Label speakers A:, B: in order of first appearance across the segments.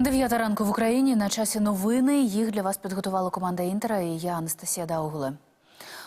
A: Дев'ята ранку в Україні на часі новини. Їх для вас підготувала команда Інтера і я Анастасія Даугуле.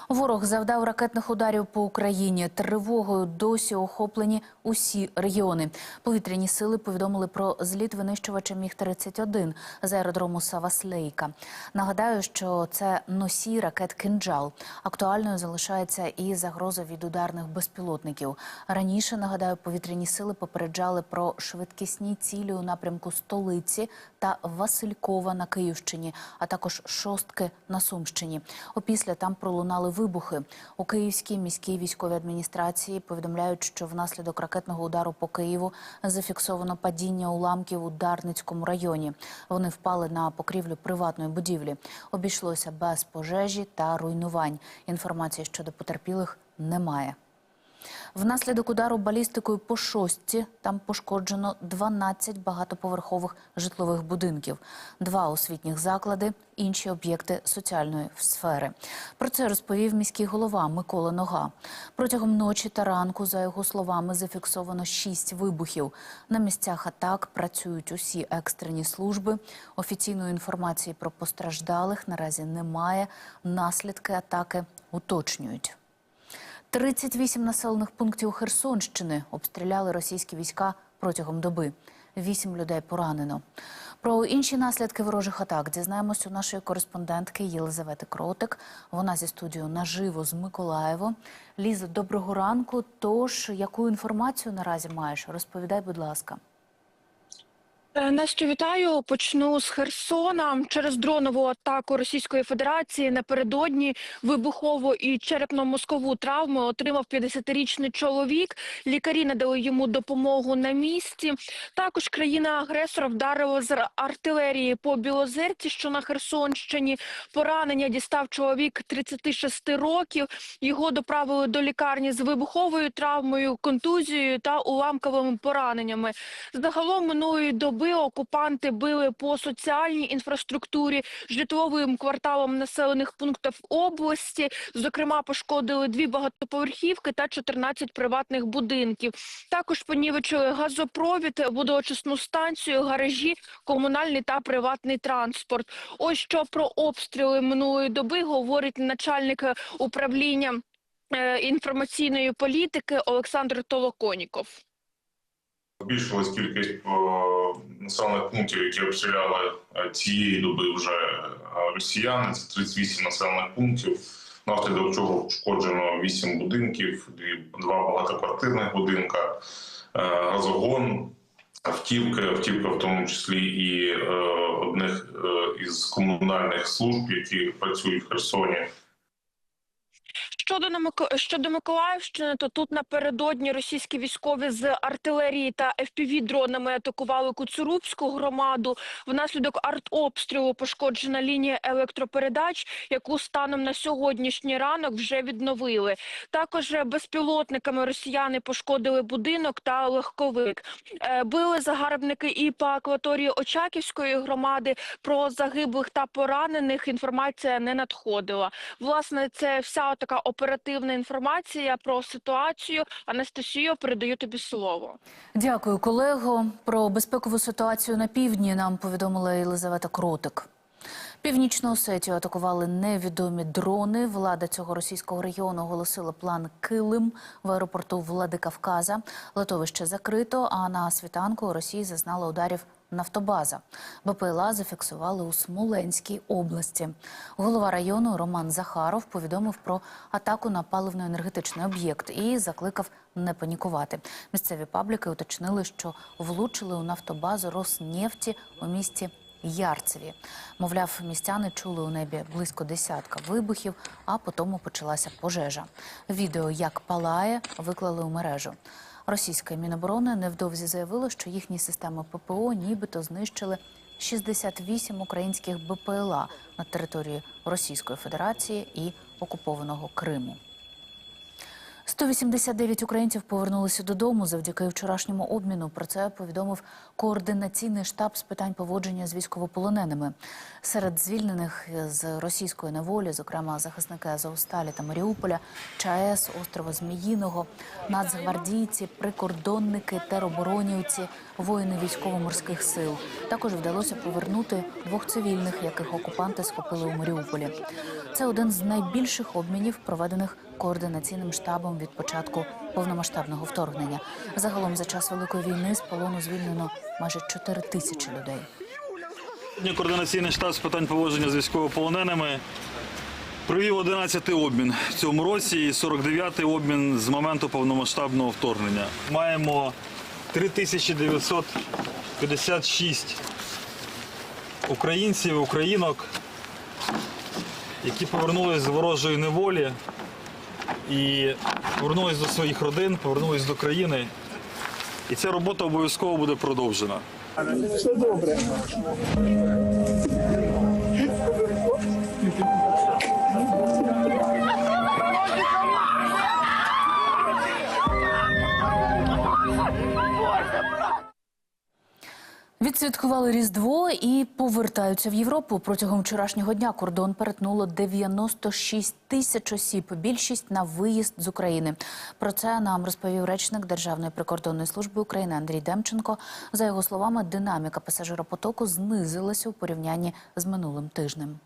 A: Ворог завдав ракетних ударів по Україні. Тривогою досі охоплені усі регіони. Повітряні сили повідомили про зліт винищувача міг 31 з аеродрому Саваслейка. Нагадаю, що це носій ракет «Кинджал». Актуальною залишається і загроза від ударних безпілотників. Раніше нагадаю, повітряні сили попереджали про швидкісні цілі у напрямку столиці та Василькова на Київщині, а також шостки на Сумщині. Опісля там пролунали вибухи. У Київській міській військовій адміністрації повідомляють, що внаслідок ракетного удару по Києву зафіксовано падіння уламків у Дарницькому районі. Вони впали на покрівлю приватної будівлі. Обійшлося без пожежі та руйнувань. Інформації щодо потерпілих немає. Внаслідок удару балістикою по шостці там пошкоджено 12 багатоповерхових житлових будинків, два освітніх заклади, інші об'єкти соціальної сфери. Про це розповів міський голова Микола Нога. Протягом ночі та ранку, за його словами, зафіксовано шість вибухів. На місцях атак працюють усі екстрені служби. Офіційної інформації про постраждалих наразі немає. Наслідки атаки уточнюють. 38 населених пунктів Херсонщини обстріляли російські війська протягом доби. Вісім людей поранено. Про інші наслідки ворожих атак дізнаємось у нашої кореспондентки Єлизавети Кротик. Вона зі студією наживо з Миколаєво. Ліза, доброго ранку. Тож, яку інформацію наразі маєш? Розповідай, будь ласка.
B: Е, Настю, вітаю. Почну з Херсона. Через дронову атаку Російської Федерації напередодні вибухову і черепно-мозкову травму отримав 50-річний чоловік. Лікарі надали йому допомогу на місці. Також країна-агресор вдарила з артилерії по Білозерці, що на Херсонщині. Поранення дістав чоловік 36 років. Його доправили до лікарні з вибуховою травмою, контузією та уламковими пораненнями. Загалом минулої доби окупанти били по соціальній інфраструктурі, житловим кварталам населених пунктів області. Зокрема, пошкодили дві багатоповерхівки та 14 приватних будинків. Також понівечили газопровід, водоочисну станцію, гаражі, комунальний та приватний транспорт. Ось що про обстріли минулої доби говорить начальник управління е, інформаційної політики Олександр Толоконіков.
C: Збільшилась кількість е, населених пунктів, які обстріляли е, цієї доби вже е, росіяни. Це 38 населених пунктів. Внаслідок чого пошкоджено 8 будинків, два багатоквартирних будинка, газогон, автівки, автівка в тому числі і одних із комунальних служб, які працюють в Херсоні.
B: Щодо щодо Миколаївщини, то тут напередодні російські військові з артилерії та fpv дронами атакували Куцурубську громаду. Внаслідок артобстрілу пошкоджена лінія електропередач, яку станом на сьогоднішній ранок вже відновили. Також е, безпілотниками росіяни пошкодили будинок та легковик. Е, Били загарбники і по акваторії Очаківської громади. Про загиблих та поранених інформація не надходила. Власне, це вся така оперативна інформація про ситуацію. Анастасію, передаю тобі слово.
A: Дякую, колего. Про безпекову ситуацію на півдні нам повідомила Єлизавета Кротик. Північну Осетію атакували невідомі дрони. Влада цього російського регіону оголосила план Килим в аеропорту Владикавказа. Литовище закрито, а на світанку Росії зазнала ударів нафтобаза. БПЛА зафіксували у Смоленській області. Голова району Роман Захаров повідомив про атаку на паливно-енергетичний об'єкт і закликав не панікувати. Місцеві пабліки уточнили, що влучили у нафтобазу Роснефті у місті Ярцеві. Мовляв, містяни чули у небі близько десятка вибухів, а потім почалася пожежа. Відео, як палає, виклали у мережу. Російське Міноборони невдовзі заявило, що їхні системи ППО нібито знищили 68 українських БПЛА на території Російської Федерації і окупованого Криму. 189 українців повернулися додому завдяки вчорашньому обміну. Про це повідомив координаційний штаб з питань поводження з військовополоненими. Серед звільнених з російської неволі, зокрема захисники Азовсталі та Маріуполя, ЧАЕС, острова Зміїного, нацгвардійці, прикордонники, тероборонівці, воїни військово-морських сил. Також вдалося повернути двох цивільних, яких окупанти схопили у Маріуполі. Це один з найбільших обмінів, проведених координаційним штабом від початку повномасштабного вторгнення. Загалом за час великої війни з полону звільнено майже 4 тисячі людей.
D: Координаційний штаб з питань поводження з військовополоненими провів 11-й обмін в цьому році і 49-й обмін з моменту повномасштабного вторгнення. Маємо 3956 українців, українок, які повернулись з ворожої неволі і повернулись до своїх родин, повернулись до країни. І ця робота обов'язково буде продовжена.
A: Відсвяткували Різдво і повертаються в Європу. Протягом вчорашнього дня кордон перетнуло 96 тисяч осіб. Більшість на виїзд з України. Про це нам розповів речник Державної прикордонної служби України Андрій Демченко. За його словами, динаміка пасажиропотоку знизилася у порівнянні з минулим тижнем.